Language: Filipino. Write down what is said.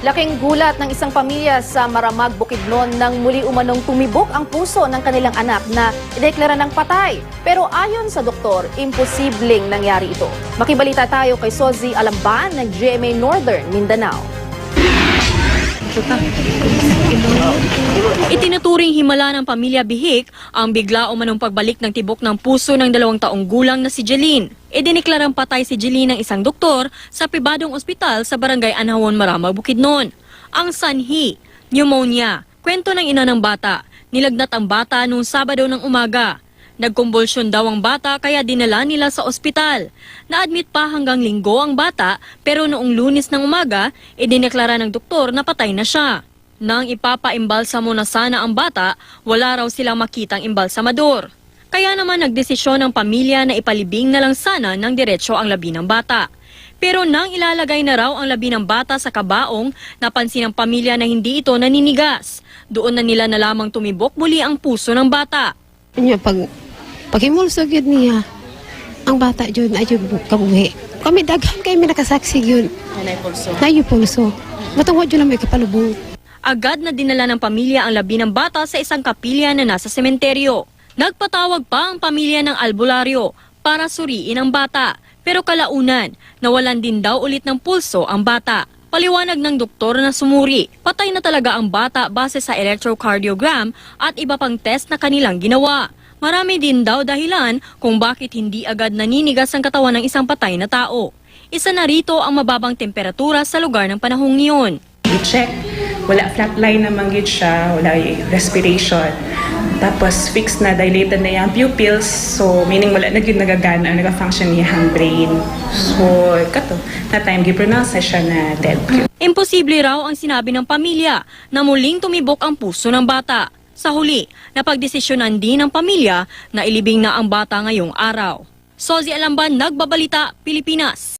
Laking gulat ng isang pamilya sa Maramag, Bukidnon nang muli umanong tumibok ang puso ng kanilang anak na ideklara ng patay. Pero ayon sa doktor, imposibleng nangyari ito. Makibalita tayo kay Sozi Alamban ng GMA Northern Mindanao. Itinuturing himala ng pamilya Bihik ang bigla umanong pagbalik ng tibok ng puso ng dalawang taong gulang na si Jeline. Idineklarang patay si Jeline ng isang doktor sa pribadong ospital sa barangay Anhawon, Maramag, Bukidnon. Ang sanhi, pneumonia, kwento ng ina ng bata, nilagnat ang bata noong Sabado ng umaga. Nagkumbulsyon daw ang bata kaya dinala nila sa ospital. Na-admit pa hanggang linggo ang bata pero noong lunes ng umaga, idineklara ng doktor na patay na siya. Nang ipapaimbalsamo na sana ang bata, wala raw silang makitang imbalsamador. Kaya naman nagdesisyon ng pamilya na ipalibing na lang sana ng diretsyo ang labi ng bata. Pero nang ilalagay na raw ang labi ng bata sa kabaong, napansin ng pamilya na hindi ito naninigas. Doon na nila na lamang tumibok muli ang puso ng bata. Nya pag pagimulso gyud niya ang bata jud na jud kabuhi. Kami daghan kay mi nakasaksi gyud. Nay pulso. Nay pulso. Matungod jud lang may kapalubong. Agad na dinala ng pamilya ang labi ng bata sa isang kapilya na nasa sementeryo. Nagpatawag pa ang pamilya ng albularyo para suriin ang bata. Pero kalaunan, nawalan din daw ulit ng pulso ang bata. Paliwanag ng doktor na sumuri, patay na talaga ang bata base sa electrocardiogram at iba pang test na kanilang ginawa. Marami din daw dahilan kung bakit hindi agad naninigas ang katawan ng isang patay na tao. Isa na rito ang mababang temperatura sa lugar ng panahong iyon. i-check. Wala flatline naman gid siya, wala respiration. Tapos fixed na dilated na yung pupils, so meaning wala na gyud nagagana, nagafunction yung brain. So kato, na time gi-pronounce na siya na dead. Imposible raw ang sinabi ng pamilya na muling tumibok ang puso ng bata. Sa huli, napagdesisyonan din ng pamilya na ilibing na ang bata ngayong araw. Sozi Alamban, Nagbabalita, Pilipinas.